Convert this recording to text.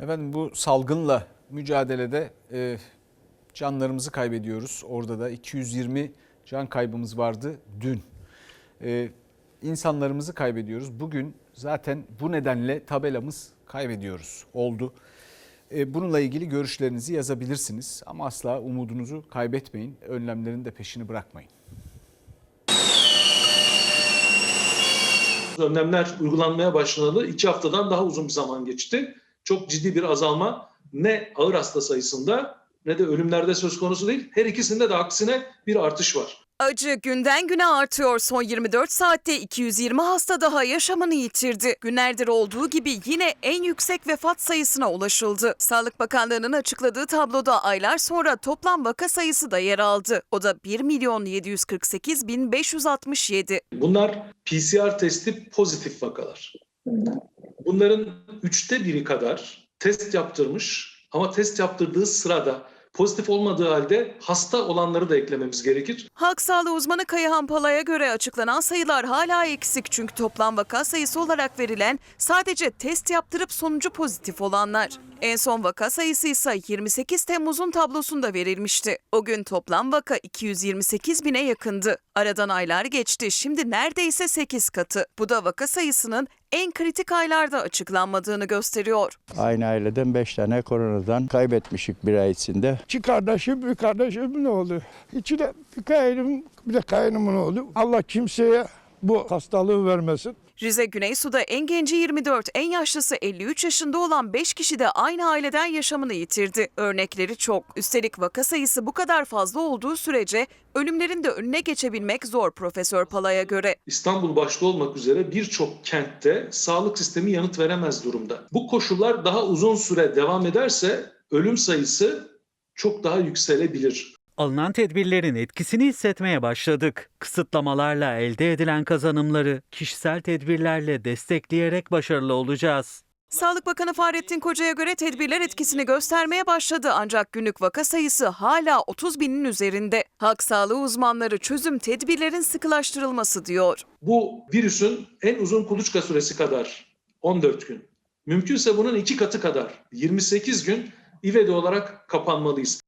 Efendim bu salgınla mücadelede e, canlarımızı kaybediyoruz. Orada da 220 can kaybımız vardı dün. E, insanlarımızı kaybediyoruz. Bugün zaten bu nedenle tabelamız kaybediyoruz oldu. E, bununla ilgili görüşlerinizi yazabilirsiniz ama asla umudunuzu kaybetmeyin. Önlemlerin de peşini bırakmayın. önlemler uygulanmaya başlanalı iki haftadan daha uzun bir zaman geçti. Çok ciddi bir azalma ne ağır hasta sayısında ne de ölümlerde söz konusu değil. Her ikisinde de aksine bir artış var. Acı günden güne artıyor. Son 24 saatte 220 hasta daha yaşamını yitirdi. Günlerdir olduğu gibi yine en yüksek vefat sayısına ulaşıldı. Sağlık Bakanlığı'nın açıkladığı tabloda aylar sonra toplam vaka sayısı da yer aldı. O da 1 milyon 748 bin 567. Bunlar PCR testi pozitif vakalar. Bunların üçte biri kadar test yaptırmış ama test yaptırdığı sırada pozitif olmadığı halde hasta olanları da eklememiz gerekir. Halk sağlığı uzmanı Kayahan Pala'ya göre açıklanan sayılar hala eksik çünkü toplam vaka sayısı olarak verilen sadece test yaptırıp sonucu pozitif olanlar. En son vaka sayısı ise 28 Temmuz'un tablosunda verilmişti. O gün toplam vaka 228 bine yakındı. Aradan aylar geçti şimdi neredeyse 8 katı. Bu da vaka sayısının en kritik aylarda açıklanmadığını gösteriyor. Aynı aileden 5 tane koronadan kaybetmişik bir ay içinde. İki kardeşim, bir kardeşimin oğlu. İki de bir kaynım, bir de kaynımın oğlu. Allah kimseye bu hastalığı vermesin. Rize Güneysu'da en genci 24, en yaşlısı 53 yaşında olan 5 kişi de aynı aileden yaşamını yitirdi. Örnekleri çok. Üstelik vaka sayısı bu kadar fazla olduğu sürece ölümlerin de önüne geçebilmek zor Profesör Pala'ya göre. İstanbul başta olmak üzere birçok kentte sağlık sistemi yanıt veremez durumda. Bu koşullar daha uzun süre devam ederse ölüm sayısı çok daha yükselebilir. Alınan tedbirlerin etkisini hissetmeye başladık. Kısıtlamalarla elde edilen kazanımları kişisel tedbirlerle destekleyerek başarılı olacağız. Sağlık Bakanı Fahrettin Koca'ya göre tedbirler etkisini göstermeye başladı ancak günlük vaka sayısı hala 30 binin üzerinde. Halk sağlığı uzmanları çözüm tedbirlerin sıkılaştırılması diyor. Bu virüsün en uzun kuluçka süresi kadar 14 gün. Mümkünse bunun iki katı kadar 28 gün ivedi olarak kapanmalıyız.